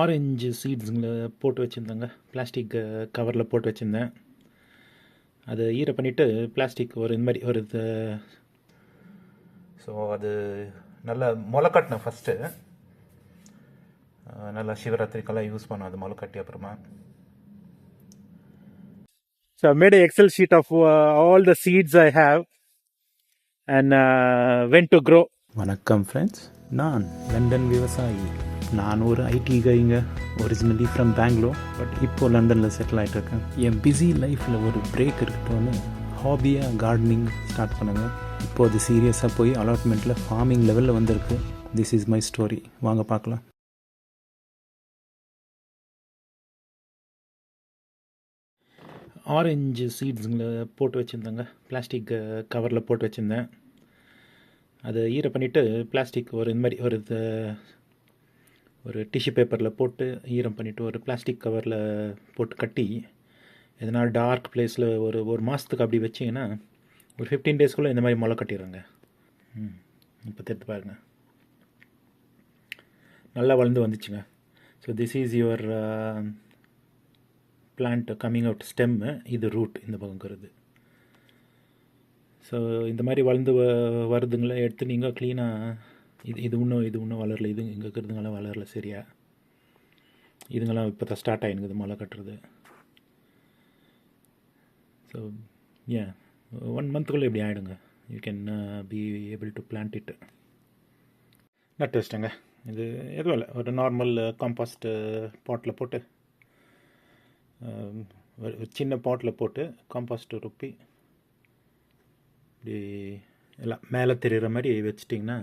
Orange சீட்ஸுங்களை போட்டு வச்சுருந்தேங்க. Plastic கவரில் போட்டு வச்சுருந்தேன். அதை ஈர பண்ணிவிட்டு பிளாஸ்டிக் ஒரு இந்த மாதிரி ஒரு இது ஸோ அது நல்லா முளை கட்டினேன் ஃபஸ்ட்டு நல்லா சிவராத்திரிக்கெல்லாம் யூஸ் பண்ணோம் அது முளை கட்டி அப்புறமா. So I made an Excel sheet of uh, all the seeds I have and uh, when to grow. வணக்கம் ஃப்ரெண்ட்ஸ் நான் லண்டன் விவசாயி. நான் ஒரு ஐடி கைங்க ஒரிஜினலி ஃப்ரம் பெங்களூர் பட் இப்போது லண்டனில் செட்டில் ஆகிட்டு இருக்கேன் என் பிஸி லைஃப்பில் ஒரு பிரேக் இருக்கட்டும்னு ஹாபியாக கார்டனிங் ஸ்டார்ட் பண்ணுங்க. இப்போ அது சீரியஸாக போய் அலாட்மெண்ட்டில் ஃபார்மிங் லெவலில் வந்திருக்கு. திஸ் இஸ் மை ஸ்டோரி வாங்க பார்க்கலாம். ஆரஞ்சு சீட்ஸுங்களை போட்டு வச்சுருந்தேங்க. பிளாஸ்டிக் கவரில் போட்டு வச்சுருந்தேன். அதை ஈர பண்ணிவிட்டு பிளாஸ்டிக் ஒரு இந்த மாதிரி ஒரு இது ஒரு டிஷ்யூ பேப்பரில் போட்டு ஈரம் பண்ணிவிட்டு ஒரு பிளாஸ்டிக் கவரில் போட்டு கட்டி எதனால் டார்க் பிளேஸில் ஒரு ஒரு மாதத்துக்கு அப்படி வச்சிங்கன்னா ஒரு ஃபிஃப்டீன் டேஸ்க்குள்ளே இந்த மாதிரி முளை கட்டிடுறாங்க ம் இப்போ தெரிந்து பாருங்க. நல்லா வளர்ந்து வந்துச்சுங்க. So this is your plant coming out stem இது ரூட் இந்த பக்கங்கிறது ஸோ இந்த மாதிரி வளர்ந்து வ எடுத்து நீங்கள் க்ளீனாக இது இது இன்னும் இது இன்னும் வளரல. இது இங்கே இருக்கிறதுங்களாம் வளரல சரியா. இதுங்கெல்லாம் இப்போ தான் ஸ்டார்ட் ஆகினுக்குது மழை கட்டுறது ஸோ ஏன் ஒன் மந்த்துக்குள்ளே இப்படி ஆகிடுங்க you can be able to plant it நட்டு வச்சிட்டேங்க இது எதுவும் இல்லை. ஒரு நார்மல் காம்பாஸ்ட் பாட்டில் போட்டு um, ஒரு ஒரு சின்ன பாட்டில் போட்டு காம்பாஸ்ட் ருப்பி இப்படி எல்லாம் மேலே தெரிகிற மாதிரி வச்சிட்டிங்கன்னா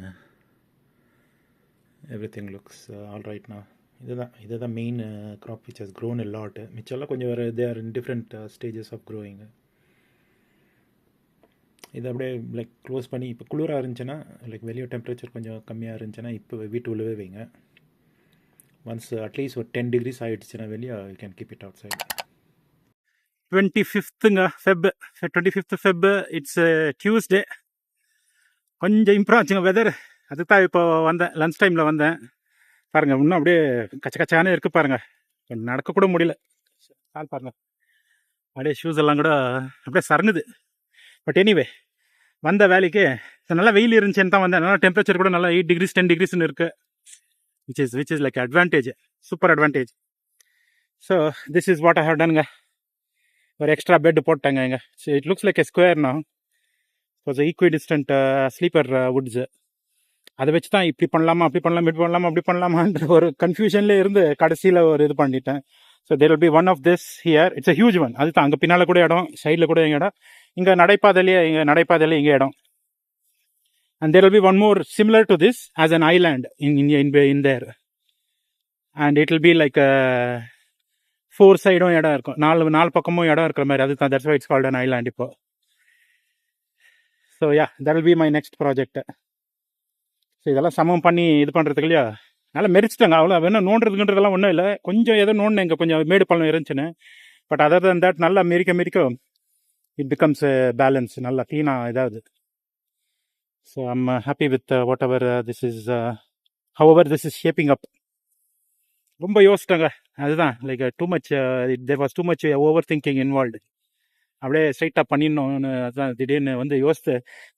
எவ்ரி திங் லுக்ஸ் ஆல் ரைட்னா இதுதான் இதுதான் main crop which has grown a lot மிச்சம்லாம் கொஞ்சம் வேறு they are in different stages of growing இது அப்படியே லைக் க்ளோஸ் பண்ணி இப்போ குளிராக இருந்துச்சுன்னா லைக் வெளியே டெம்பரேச்சர் கொஞ்சம் கம்மியாக இருந்துச்சுன்னா இப்போ வீட்டு உள்ளவே வைங்க. ஒன்ஸ் அட்லீஸ்ட் uh, ஒரு டென் டிகிரிஸ் ஆகிடுச்சுன்னா வெளியே you can keep it outside twenty ஃபிஃப்த்துங்க Feb twenty fifth Feb it's Tuesday கொஞ்சம் இம்ப்ரூவ் ஆச்சுங்க வெதர் அதுக்கு தான் இப்போ வந்தேன். லன்ச் டைமில் வந்தேன். பாருங்கள் இன்னும் அப்படியே கச்ச கச்சானே இருக்குது பாருங்கள் நடக்கக்கூட முடியல. கால் பாருங்கள் அப்படியே ஷூஸ் எல்லாம் கூட அப்படியே சரணுது பட் எனிவே வந்த வேலைக்கு நல்லா வெயில் இருந்துச்சுன்னு தான் வந்தேன். நல்லா டெம்பரேச்சர் கூட நல்லா எயிட் டிகிரிஸ் டென் டிகிரிஸ்னு இருக்குது which is which is like advantage super advantage so this is what I have டன்ங்க ஒரு எக்ஸ்ட்ரா பெட் போட்டாங்க இங்கே. So it looks like a ஸ்கொயர்னா கொஞ்சம் ஈக்வி டிஸ்டன்ட் ஸ்லீப்பர் வுட்ஸு அதை வச்சு தான் இப்படி பண்ணலாமா அப்படி பண்ணலாம் இப்படி பண்ணலாமா அப்படி பண்ணலாமான்ற ஒரு கன்ஃபியூஷன்லேயே இருந்து கடைசியில் ஒரு இது பண்ணிட்டேன். So there will be one of this here it's a huge one அதுதான் அங்கே பின்னால் கூட இடம் சைடில் கூட எங்கள் இடம். இங்கே நடைபாதையிலேயே இங்கே நடைபாதையிலே இங்கே இடம். And there will be one more similar to this as an island in in in there and it will be like four சைடும் இடம் இருக்கும். நாலு நாலு பக்கமும் இடம் இருக்கிற மாதிரி. அது தான் that's it's called an island இப்போ. So yeah that will be my next project so இதெல்லாம் சமம் பண்ணி இது பண்ணுறதுக்கு இல்லையா? நல்லா மெரிச்சிட்டாங்க. அவ்வளோ வேணும். நோண்டுறதுக்குன்றதெல்லாம் ஒன்றும் இல்லை. கொஞ்சம் ஏதோ நோண்டு இங்கே. கொஞ்சம் மேடு பள்ளம் இருந்துச்சுன்னு. பட் அதர் தன் தட் நல்லா மெரிக்க மெரிக்க இட் பிகம்ஸ் பேலன்ஸ் நல்லா க்ளீனாக இதாகுது. So I'm happy with whatever this is however this is shaping up ரொம்ப யோசிச்சிட்டாங்க. அதுதான். Like too much there was too much overthinking involved அப்படியே ஸ்ட்ரைட்டாக பண்ணிடணும்னு அதான் திடீர்னு வந்து யோசித்து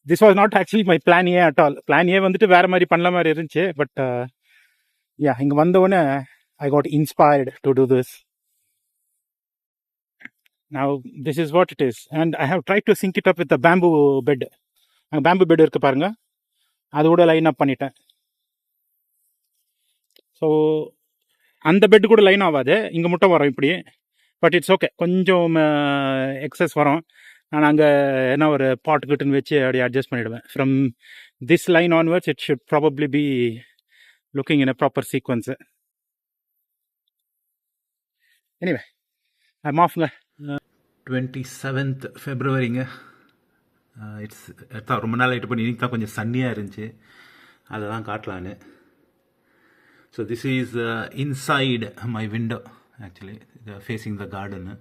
this was not actually my plan A at all plan A வந்துட்டு வேறு மாதிரி பண்ணல மாதிரி இருந்துச்சு பட் யா இங்கே வந்தவுடனே I got inspired to do this now this is what it is and I have try to sync it up with bamboo bed அங்கே bamboo bed இருக்குது பாருங்க. அது கூட லைன் அப் பண்ணிட்டேன். ஸோ அந்த பெட் கூட லைன் ஆகாது. இங்கே மட்டும் வரும் இப்படி பட் இட்ஸ் ஓகே கொஞ்சம் எக்ஸஸ் வரும். நான் அங்கே என்ன ஒரு பாட்டு கிட்டுன்னு வச்சு அப்படியே அட்ஜஸ்ட் பண்ணிவிடுவேன் from this line onwards it should probably be looking in a proper sequence anyway I மாஃப்ங்க twenty seventh ஃபெப்ரவரிங்க இட்ஸ் தான் ரொம்ப நாள் ஆகிட்டு பண்ணி இன்னைக்கு தான் கொஞ்சம் சன்னியாக இருந்துச்சு. அதை தான் காட்டலான்னு so this is inside my window actually facing the garden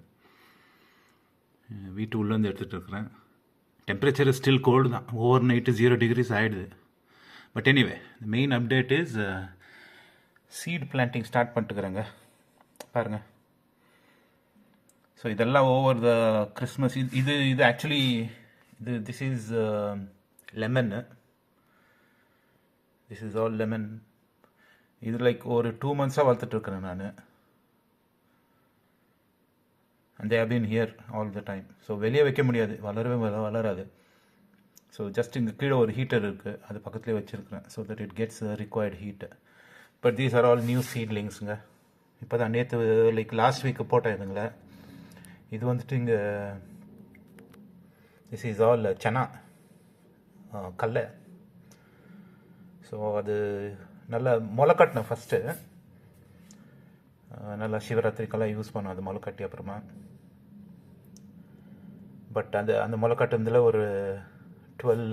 வீட்டு உள்ளேருந்து எடுத்துகிட்டு இருக்கிறேன். டெம்பரேச்சர் ஸ்டில் கோல்டு தான். ஓவர் நைட்டு ஜீரோ டிகிரிஸ் ஆகிடுது but anyway the main update is seed planting start பண்ணிட்டுக்கிறேங்க. பாருங்கள் ஸோ இதெல்லாம் ஓவர் த கிறிஸ்மஸ் இது இது இது ஆக்சுவலி இது திஸ் இஸ் லெமன்னு திஸ் இஸ் ஆல் லெமன் இது லைக் ஒரு டூ மந்த்ஸாக வளர்த்துட்ருக்கிறேன் நான். And they've been here all the time so வெளியே வைக்க முடியாது. வளரவே வள- வளராது. ஸோ ஜஸ்ட் இங்கே கீழே ஒரு ஹீட்டர் இருக்குது அது பக்கத்துலேயே வச்சுருக்கிறேன். So that it gets required heat but these are all new சீட்லிங்ஸுங்க இப்போ தான் நேற்று லைக் லாஸ்ட் வீக் போட்டேன் இதுங்கள. இது வந்துட்டு இங்கே திஸ் இஸ் ஆல் சனா. கல்லை. ஸோ அது நல்லா முளைக்கட்டினேன் ஃபஸ்ட்டு நல்லா சிவராத்திரிக்கெல்லாம் யூஸ் பண்ணோம். அது முளை அப்புறமா. பட் அந்த அந்த முளை ஒரு டுவெல்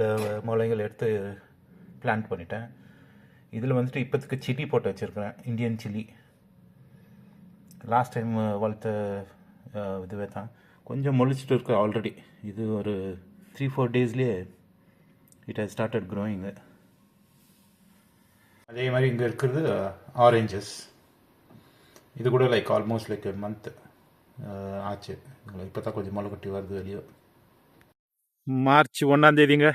முளைகள் எடுத்து பிளான்ட் பண்ணிட்டேன். இதில் வந்துட்டு இப்போதைக்கு சில்லி போட்டு வச்சுருக்கிறேன் இந்தியன் சில்லி லாஸ்ட் டைம் வளர்த்த இதுவே தான். கொஞ்சம் முளைச்சிட்டு இருக்கு ஆல்ரெடி இது ஒரு த்ரீ ஃபோர் டேஸ்லேயே இட் ஹஸ் ஸ்டார்டட் க்ரோயிங்கு அதே மாதிரி இங்கே இருக்கிறது uh, ஆரேஞ்சஸ் இது கூட லைக் ஆல்மோஸ்ட் லைக் மந்த் ஆச்சு. இப்போ தான் கொஞ்சம் முளை கட்டி வருது வெளியே. மார்ச் ஒன்றாம் தேதிங்க.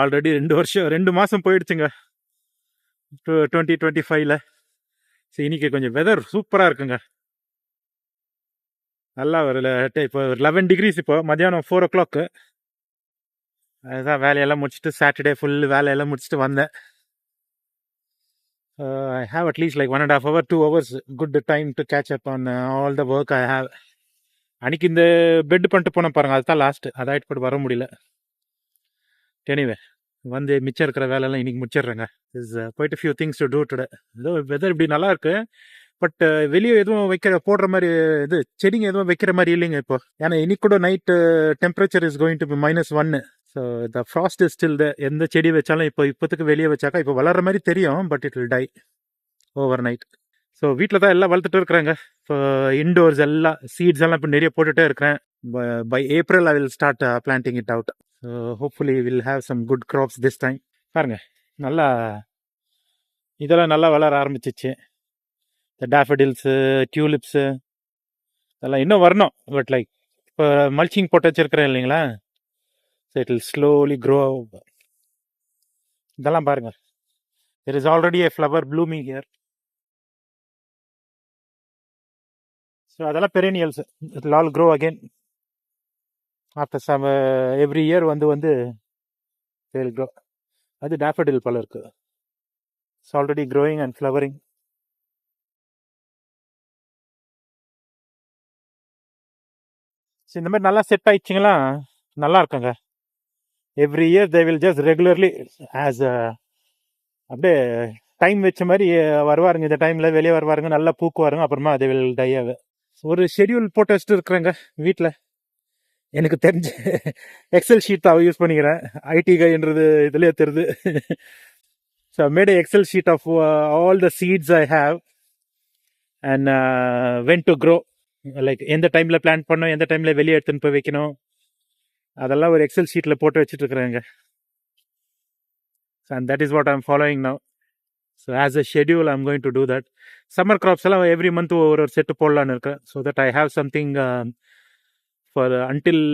ஆல்ரெடி ரெண்டு வருஷம் ரெண்டு மாதம் போயிடுச்சுங்க. டுவெண்ட்டி டுவெண்ட்டி ஃபைவ்ல சரி இன்னைக்கு கொஞ்சம் வெதர் சூப்பராக இருக்குங்க. நல்லா ஒரு இப்போ இப்போ லெவன் டிகிரிஸ் இப்போ மத்தியானம் ஃபோர் ஓ கிளாக்கு அதுதான் வேலையெல்லாம் முடிச்சுட்டு சாட்டர்டே ஃபுல் வேலையெல்லாம் முடிச்சுட்டு வந்தேன். I have at least like one and hour, two two hours good time to catch up uh, all the work I have அன்னைக்கு இந்த பெட் பண்ணிட்டு போனேன் பாருங்கள் அதுதான் லாஸ்ட் அதாயிட்டு போட்டு வர முடியல. எனிவே வந்து மிச்சம் இருக்கிற வேலையெல்லாம் இன்னைக்கு முடிச்சிடுறேங்க. இஸ் போயிட்டு few things to do today ஏதோ வெதர் இப்படி நல்லா இருக்கு பட் uh, வெளியே எதுவும் வைக்கிற போடுற மாதிரி இது செடிங்க எதுவும் வைக்கிற மாதிரி இல்லைங்க இப்போ. ஏன்னா இன்னைக்கு கூட night temperature is going to be minus ஒன்னு so the frost is still the எந்த செடி வச்சாலும் இப்போ இப்போத்துக்கு வெளியே வச்சாக்கா இப்போ வளர்ற மாதிரி தெரியும் but it will die over night so வீட்டில் தான் எல்லாம் வளர்த்துட்டு இருக்கிறாங்க. இப்போ இன்டோர்ஸ் எல்லாம் சீட்ஸ் எல்லாம் இப்போ நிறைய போட்டுகிட்டே இருக்கிறேன். By April I will start planting it out so hopefully will have some good crops this time பாருங்க நல்லா இதெல்லாம் நல்லா வளர ஆரம்பிச்சிச்சு. இந்த டேஃபடில்ஸு டியூலிப்ஸு இதெல்லாம் இன்னும் வரணும். பட் லைக் இப்போ மல்ச்சிங் போட்டு வச்சுருக்கிறேன் இல்லைங்களா? So it will slowly grow இதெல்லாம் பாருங்கள் there is already a flower blooming here so அதெல்லாம் perennials it all grow again after some every year வந்து வந்து தேல் க்ரோ அது டேஃபடில் போல இருக்குது it's already growing and flowering so இந்த மாதிரி நல்லா செட் ஆயிடுச்சிங்களா? நல்லா இருக்குங்க. Every year they will just regularly as அப்படியே டைம் வச்ச மாதிரி வருவாருங்க. இந்த டைமில் வெளியே வருவாருங்க. நல்லா பூக்குவாருங்க. அப்புறமா தே வில் டை ஒரு ஷெட்யூல் போட்டு வச்சுட்டு இருக்கிறேங்க வீட்டில் எனக்கு தெரிஞ்ச எக்ஸல் ஷீட் தான் யூஸ் பண்ணிக்கிறேன். ஐடி கைன்றது இதுலேயே தெரியுது. So made Excel sheet of all the seeds I have and when to grow like எந்த டைமில் பிளான் பண்ணோம் எந்த டைமில் வெளியே எடுத்துன்னு போய் வைக்கணும். அதெல்லாம் ஒரு எக்ஸல் ஷீட்டில் போட்டு வச்சுட்ருக்குறேங்க so and that is what I'm following now so as a schedule I'm going to do that summer crops எல்லாம் எவ்ரி மந்த் ஒரு ஒரு செட்டு போடலான்னு இருக்கேன். So that I have something for until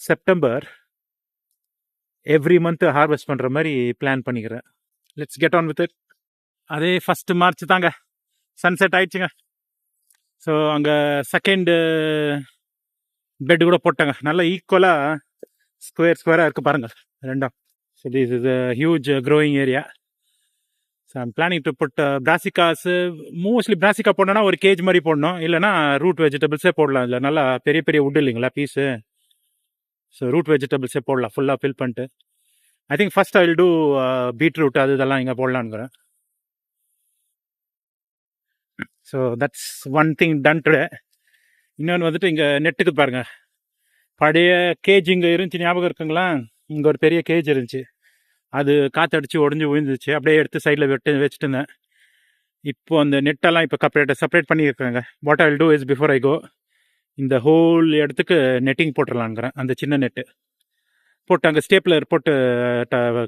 September every month harvest பண்ணுற மாதிரி plan பண்ணிக்கிறேன். Let's get on with it அதே first March தாங்க. சன்செட் ஆயிடுச்சுங்க. ஸோ அங்கே செகண்டு பெட் கூட போட்டாங்க. நல்லா ஈக்குவலாக ஸ்கொயர் ஸ்கொயராக இருக்குது பாருங்க. ரெண்டும். So this is huge growing area so I'm planning to put brassicas mostly brassica போடணும்னா ஒரு கேஜ் மாதிரி போடணும். இல்லைனா ரூட் வெஜிடபிள்ஸே போடலாம். இல்லை நல்லா பெரிய பெரிய வுட் இல்லைங்களா பீஸு ஸோ ரூட் வெஜிடபிள்ஸே போடலாம். ஃபுல்லாக ஃபில் பண்ணிட்டு. I think first I will do beetroot அது இதெல்லாம் இங்கே போடலான்னுக்கிறேன் so that's one thing done today இன்னொன்று வந்துட்டு இங்கே நெட்டுக்கு பாருங்க. பழைய கேஜ் இங்கே இருந்துச்சு ஞாபகம் இருக்குங்களா? இங்கே ஒரு பெரிய கேஜ் இருந்துச்சு. அது காற்றடிச்சு உடஞ்சி விழுந்துச்சு. அப்படியே எடுத்து சைடில் வெட்டு வச்சுட்டு இருந்தேன். இப்போ அந்த நெட்டெல்லாம் இப்போ கப்ரேட்டை செப்பரேட் பண்ணியிருக்காங்க. What I do is before I go இந்த ஹோல் இடத்துக்கு நெட்டிங் போட்டுடலாங்கிறேன் அந்த சின்ன நெட்டு போட்டு அங்கே ஸ்டேப்லர் போட்டு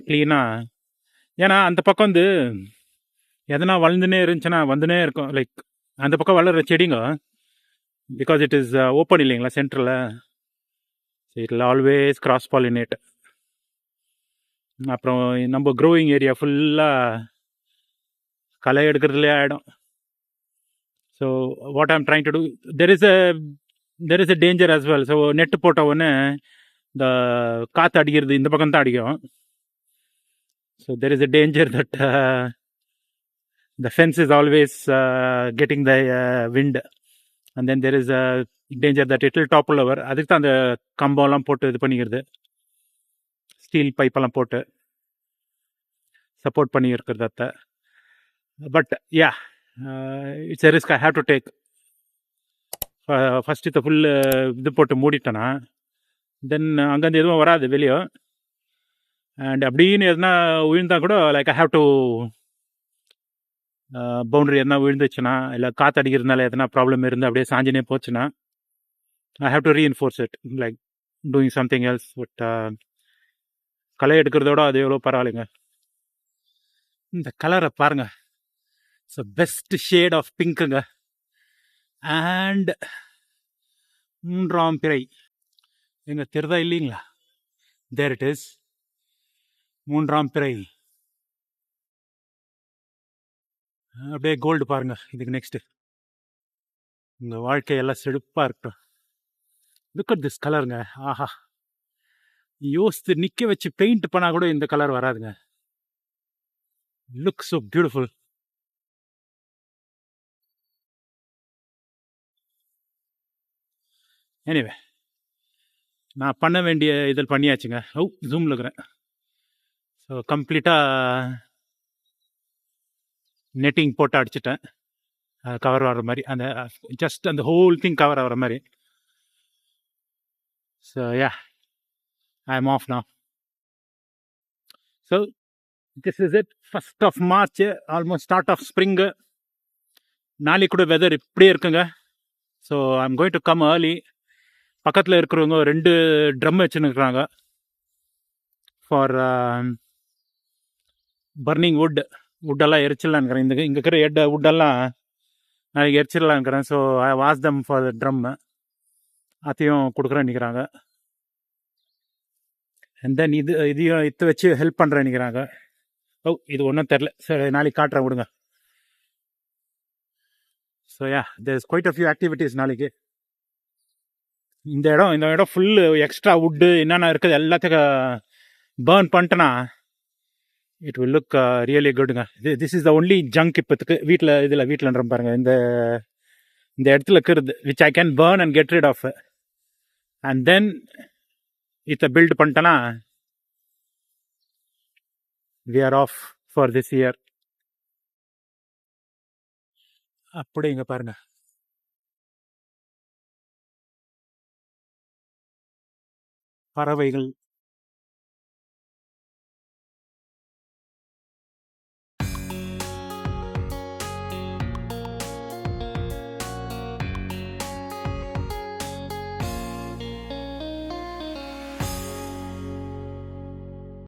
க்ளீனாக ஏன்னா அந்த பக்கம் வந்து எதனா வளர்ந்துனே இருந்துச்சுன்னா வந்துனே இருக்கும். லைக் அந்த பக்கம் வளர்கிற செடிங்க பிகாஸ் இட் இஸ் ஓப்பன் இல்லைங்களா சென்டரில் இட் ஆல்வேஸ் கிராஸ் பாலினேட் அப்புறம் நம்ம க்ரோவிங் ஏரியா ஃபுல்லாக களை எடுக்கிறதுலே ஆகிடும் so what I'm trying to do there is a there is a danger as well so net போட்ட உடனே இந்த காற்று அடிக்கிறது இந்த பக்கம் தான் அடிக்கும். So there is a danger that the fence is always getting the wind and then there is a danger that it'll that it அதுக்கு தான் அந்த கம்பம்லாம் போட்டு இது பண்ணிக்கிறது. ஸ்டீல் பைப்பெல்லாம் போட்டு சப்போர்ட் பண்ணி இருக்கிறது அத்தை but yeah it's a risk I have to take first இதை ஃபுல்லு uh, இது போட்டு மூடிட்டேன்னா தென் அங்கேருந்து எதுவும் வராது வெளியே. அண்ட் அப்படின்னு எதுனா உயிர்ந்தால் கூட like I have to boundary எதனா விழுந்துச்சுன்னா இல்லை காற்று அடிக்கிறதுனால எதனா ப்ராப்ளம் இருந்து அப்படியே சாஞ்சினே போச்சுன்னா I have to reinforce it like doing something else but களை எடுக்கிறதோட அது எவ்வளோ பரவாயில்லைங்க. இந்த கலரை பாருங்கள் ஸோ பெஸ்ட் ஷேட் ஆஃப் பிங்க்குங்க அண்ட் மூன்றாம் பிறை. எங்கள் தெரிதா இல்லைங்களா? தேர் இட் இஸ் மூன்றாம் பிறை. அப்படியே கோல்டு பாருங்கள் இதுக்கு நெக்ஸ்ட்டு இந்த வாழ்க்கை எல்லாம் இருக்கட்டும். லுக் அட் திஸ் கலருங்க ஆஹா. யோசித்து நிற்க வச்சு பெயிண்ட் பண்ணால் கூட இந்த கலர் வராதுங்க. லுக் ஸோ பியூட்டிஃபுல் எனிவே நான் பண்ண வேண்டிய இதில் பண்ணியாச்சுங்க. ஓ ஜூமில் இருக்கிறேன். ஸோ கம்ப்ளீட்டாக நெட்டிங் போட்டு அடிச்சிட்டேன். கவர் ஆகிற மாதிரி. அந்த ஜஸ்ட் அந்த ஹோல் திங் கவர் ஆகிற மாதிரி. So yeah I am off now. So this is it first of March almost start of spring நாளைக்கு கூட வெதர் இப்படியே இருக்குங்க. So I am going to come early பக்கத்தில் இருக்கிறவங்க ரெண்டு ட்ரம் வச்சுன்னுக்குறாங்க ஃபார் பர்னிங் um, வுட் வுட்டெல்லாம் எரிச்சிடலான்னுக்கிறேன் இந்த இங்கே இருக்கிற எட் வுட்டெல்லாம் நாளைக்கு எரிச்சிடலான்னுக்கிறேன் so I was them for the drum அதையும் கொடுக்குறேன் நிற்கிறாங்க அண்ட் தென் இது இதையும் இத்து வச்சு ஹெல்ப் பண்ணுறேன் நிற்கிறாங்க ஓ இது ஒன்றும் தெரில சரி நாளைக்கு காட்டுறேன் விடுங்க. So yeah there is quite a few activities நாளைக்கு. இந்த இடம் இந்த இடம் ஃபுல்லு எக்ஸ்ட்ரா வுட்டு என்னென்ன இருக்குது எல்லாத்துக்கும் பேர்ன் பண்ணிட்டேன்னா it will look really uh, குட்டுங்க இது this is the only junk இப்போத்துக்கு வீட்டில் இதில் வீட்டில்ன்ற பாருங்க. இந்த இந்த இடத்துல இருக்கிறது which I can burn and get rid of and then இதை பில்ட் பண்ணிட்டேன்னா we are off for this year அப்படி இங்கே பாருங்க. பறவைகள்